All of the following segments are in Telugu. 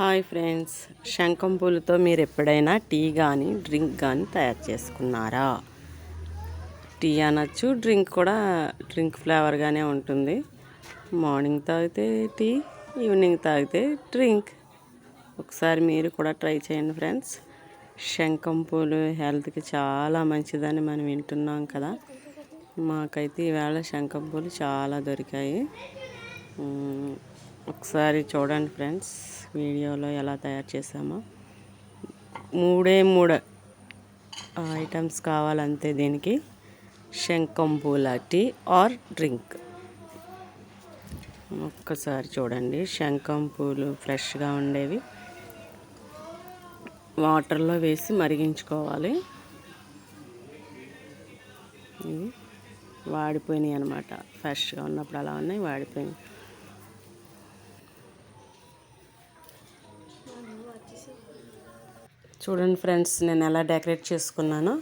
Hi friends. శంఖం పూలతో మీరు ఎప్పుడైనా టీ కానీ డ్రింక్ కానీ తయారు చేసుకున్నారా? టీ అనొచ్చు డ్రింక్ కూడా డ్రింక్ ఫ్లేవర్గానే ఉంటుంది. మార్నింగ్ తాగితే టీ ఈవినింగ్ తాగితే డ్రింక్. ఒకసారి మీరు కూడా ట్రై చేయండి ఫ్రెండ్స్. శంఖం పూలు హెల్త్కి చాలా మంచిదని మనం వింటున్నాం కదా. మాకైతే ఈవేళ శంఖం పూలు చాలా దొరికాయి. ఒకసారి చూడండి ఫ్రెండ్స్ వీడియోలో ఎలా తయారు చేసామో మూడే మూడు ఐటమ్స్ కావాలంతే దీనికి. శంఖం పూల టీ ఆర్ డ్రింక్. ఒక్కసారి చూడండి శంఖం పూలు ఫ్రెష్గా ఉండేవి. వాటర్లో వేసి మరిగించుకోవాలి. వాడిపోయినాయి అనమాట ఫ్రెష్గా ఉన్నప్పుడు అలా ఉన్నాయి వాడిపోయినాయి. చూడండి ఫ్రెండ్స్ నేను ఎలా డెకరేట్ చేసుకున్నానో.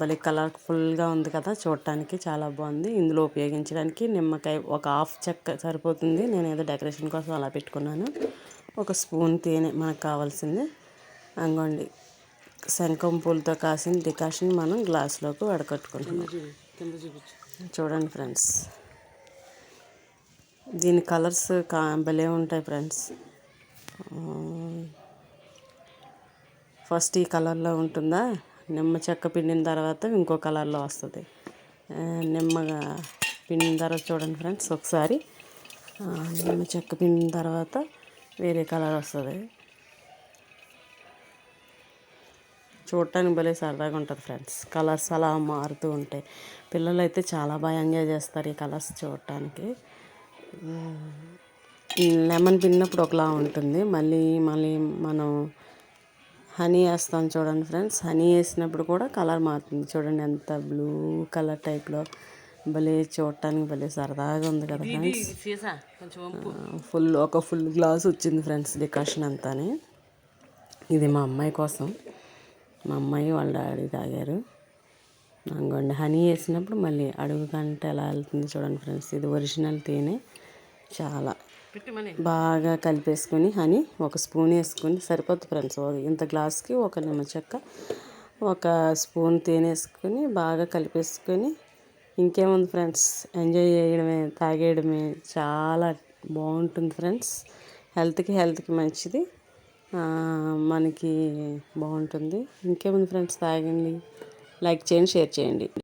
భలే కలర్ఫుల్గా ఉంది కదా చూడటానికి చాలా బాగుంది. ఇందులో ఉపయోగించడానికి నిమ్మకాయ ఒక హాఫ్ చెక్క సరిపోతుంది. నేను ఏదో డెకరేషన్ కోసం అలా పెట్టుకున్నాను. ఒక స్పూన్ తేనె మనకు కావాల్సింది. అంగండి శంఖం పూలతో కాసిన డికాషన్ మనం గ్లాస్లోకి వడకట్టుకుంటున్నాం. చూడండి ఫ్రెండ్స్ దీని కలర్స్ కా భలే ఉంటాయి ఫ్రెండ్స్. ఫస్ట్ ఈ కలర్లో ఉంటుందా? నిమ్మ చెక్క పిండిన తర్వాత ఇంకో కలర్లో వస్తుంది. నిమ్మగా పిండిన తర్వాత చూడండి ఫ్రెండ్స్ ఒకసారి. నిమ్మ చెక్క పిండిన తర్వాత వేరే కలర్ వస్తుంది. చూడటానికి భలే సరదాగా ఉంటుంది ఫ్రెండ్స్. కలర్స్ అలా మారుతూ ఉంటాయి. పిల్లలు అయితే చాలా బాగా ఎంజాయ్ చేస్తారు ఈ కలర్స్ చూడటానికి. లెమన్ పిండినప్పుడు ఒకలా ఉంటుంది. మళ్ళీ మళ్ళీ మనం హనీ వేస్తాం చూడండి ఫ్రెండ్స్. హనీ వేసినప్పుడు కూడా కలర్ మారుతుంది. చూడండి ఎంత బ్లూ కలర్ టైప్లో. భలే చూడటానికి భలే సరదాగా ఉంది కదా ఫ్రెండ్స్. ఫుల్ ఒక ఫుల్ గ్లాస్ వచ్చింది ఫ్రెండ్స్ డికాషన్ అంతాని. ఇది మా అమ్మాయి కోసం. మా అమ్మాయి వాళ్ళ డాడీ తాగారు. అంగండి హనీ వేసినప్పుడు మళ్ళీ అడుగు కంటే ఎలా వెళ్తుంది చూడండి ఫ్రెండ్స్. ఇది ఒరిజినల్ తేనె. చాలా బాగా కలిపేసుకొని హనీ ఒక స్పూన్ వేసుకొని సరిపోద్ది ఫ్రెండ్స్. ఇంత గ్లాస్కి ఒక నిమ్మ చెక్క ఒక స్పూన్ తేనె వేసుకొని బాగా కలిపేసుకొని ఇంకేముంది ఫ్రెండ్స్? ఎంజాయ్ చేయడమే తాగేయడమే. చాలా బాగుంటుంది ఫ్రెండ్స్. హెల్త్కి హెల్త్కి మంచిది. మనకి బాగుంటుంది. ఇంకేముంది ఫ్రెండ్స్? తాగండి. లైక్ చేయండి షేర్ చేయండి.